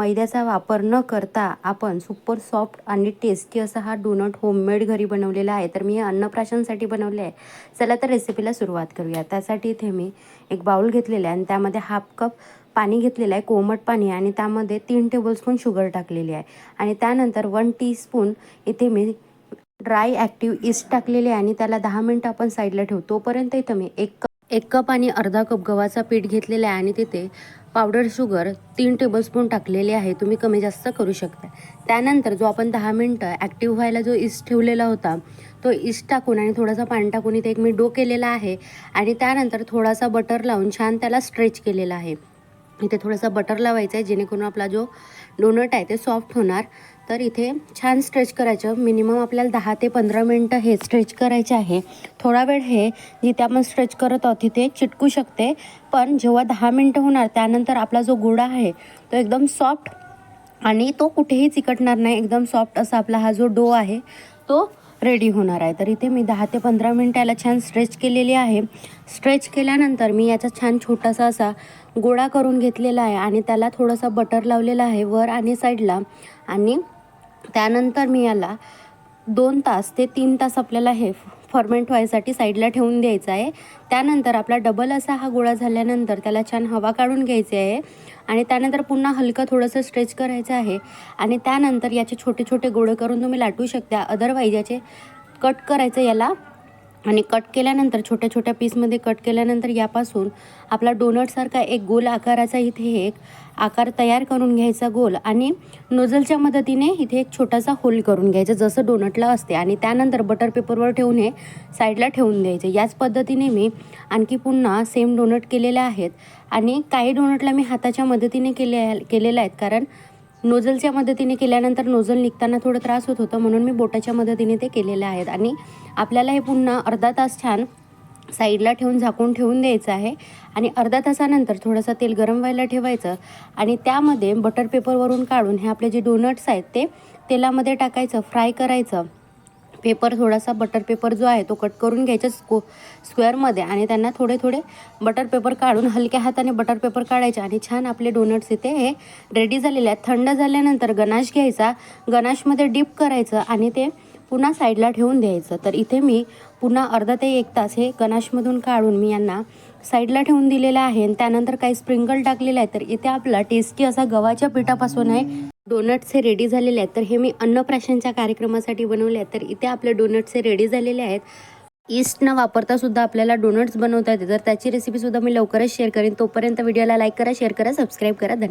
मैद्याचा वापर न करता आपण सुपर सॉफ्ट आणि टेस्टी असा हा डोनट होममेड घरी बनवलेला आहे. तर मी हे अन्नप्राशनसाठी बनवले आहे. चला तर रेसिपीला सुरुवात करूया. त्यासाठी इथे मी एक बाउल घेतलेला आहे आणि त्यामध्ये हाफ कप पाणी घेतलेलं आहे कोमट पाणी आणि त्यामध्ये तीन टेबलस्पून शुगर टाकलेली आहे. आणि त्यानंतर वन टीस्पून इथे मी ड्राय ॲक्टिव्ह इस्ट टाकलेले आहे आणि त्याला दहा मिनटं आपण साईडला ठेवू. तोपर्यंत इथं मी एक कप एक कप आणि अर्धा कप गव्हाचा पीठ घेतलेला आहे आणि तिथे पावडर शुगर तीन टेबलस्पून टाकलेले आहे. तुम्ही कमी जास्त करू शकता. त्यानंतर जो आपण दहा मिनटं ॲक्टिव्ह व्हायला जो इस्ट ठेवलेला होता तो इस्ट टाकून आणि थोडासा पाणी टाकून इथे एक मी डो केलेला आहे. आणि त्यानंतर थोडासा बटर लावून छान त्याला स्ट्रेच केलेला आहे. इथे थोडासा बटर लावायचं आहे जेणेकरून आपला जो डोनट आहे ते सॉफ्ट होणार. तर इथे छान स्ट्रेच करायचं. मिनिमम आपल्याला दहा ते पंधरा मिनटं हे स्ट्रेच करायचे आहे. थोडा वेळ हे जिथे आपण स्ट्रेच करत आहोत तिथे चिटकू शकते. पण जेव्हा दहा मिनटं होणार त्यानंतर आपला जो गोळा आहे तो एकदम सॉफ्ट आणि तो कुठेही चिकटणार नाही. एकदम सॉफ्ट असा आपला हा जो डो आहे तो रेडी होणार आहे. तर इथे मी दहा ते पंधरा मिनटं याला छान स्ट्रेच केलेली आहे. स्ट्रेच केल्यानंतर मी याचा छान छोटासा असा गोळा करून घेतलेला आहे आणि त्याला थोडंसं बटर लावलेलं आहे वर आणि साईडला. आणि त्यानंतर मी याला दोन तास ते तीन तास आपल्याला हे फॉर्मेंट व्हायसाठी साईडला ठेवून द्यायचं आहे. त्यानंतर आपला डबल असा हा गोळा झाल्यानंतर त्याला छान हवा काढून घ्यायची आहे. आणि त्यानंतर पुन्हा हलकं थोडंसं स्ट्रेच करायचं आहे. आणि त्यानंतर याचे छोटे छोटे गोळे करून तुम्ही लाटू शकता. अदरवाईज याचे कट करायचं याला आणि कट केल्यानंतर छोट्या छोट्या पीसमध्ये कट केल्यानंतर यापासून आपला डोनटसारखा एक गोल आकाराचा इथे एक आकार तयार करून घ्यायचा गोल आणि नोझलच्या मदतीने इथे एक छोटासा होल करून घ्यायचा जसं डोनटला असते. आणि त्यानंतर बटर पेपरवर ठेवून हे साईडला ठेवून द्यायचे. याच पद्धतीने मी आणखी पुन्हा सेम डोनट केलेले आहेत. आणि काही डोनटला मी हाताच्या मदतीने केले केलेले आहेत. कारण नोझलच्या मदतीने केल्यानंतर नोझल निघताना थोडं त्रास होत होतं म्हणून मी बोटाच्या मदतीने ते केलेले आहेत. आणि आपल्याला हे पुन्हा अर्धा तास छान साईडला ठेवून झाकून ठेवून द्यायचं आहे. आणि अर्धा तासानंतर थोडंसं तेल गरम व्हायला ठेवायचं आणि त्यामध्ये बटर पेपरवरून काढून हे आपले जे डोनट्स आहेत ते तेलामध्ये टाकायचं फ्राय करायचं. पेपर थोडासा बटर पेपर जो आहे तो कट करून घ्यायचा स्को स्क्वेअरमध्ये आणि त्यांना थोडे थोडे बटर पेपर काढून हलक्या हाताने बटर पेपर काढायचे आणि छान आपले डोनट्स इथे हे रेडी झालेले आहेत. थंड झाल्यानंतर गणाश घ्यायचा. गणाशमध्ये डीप करायचं आणि ते पुन्हा साईडला ठेवून द्यायचं. तर इथे मी पुन्हा अर्धा ते एक तास हे गणाशमधून काढून मी यांना साईडला ठेवून दिलेलं आहे. आणि त्यानंतर काही स्प्रिंकल टाकलेलं आहे. तर इथे आपला टेस्टी असा गव्हाच्या पिठापासून आहे डोनट्स हे रेडी झालेले आहेत. तर हे मी अन्नप्राशनच्या कार्यक्रमासाठी बनवले आहेत. तर इथे आपले डोनट्स हे रेडी झालेले आहेत. ईस्ट न वापरता सुद्धा आपल्याला डोनट्स बनवता येते तर त्याची रेसिपीसुद्धा मी लवकरच शेअर करेन. तोपर्यंत व्हिडिओला लाईक करा शेअर करा सबस्क्राईब करा. धन्यवाद.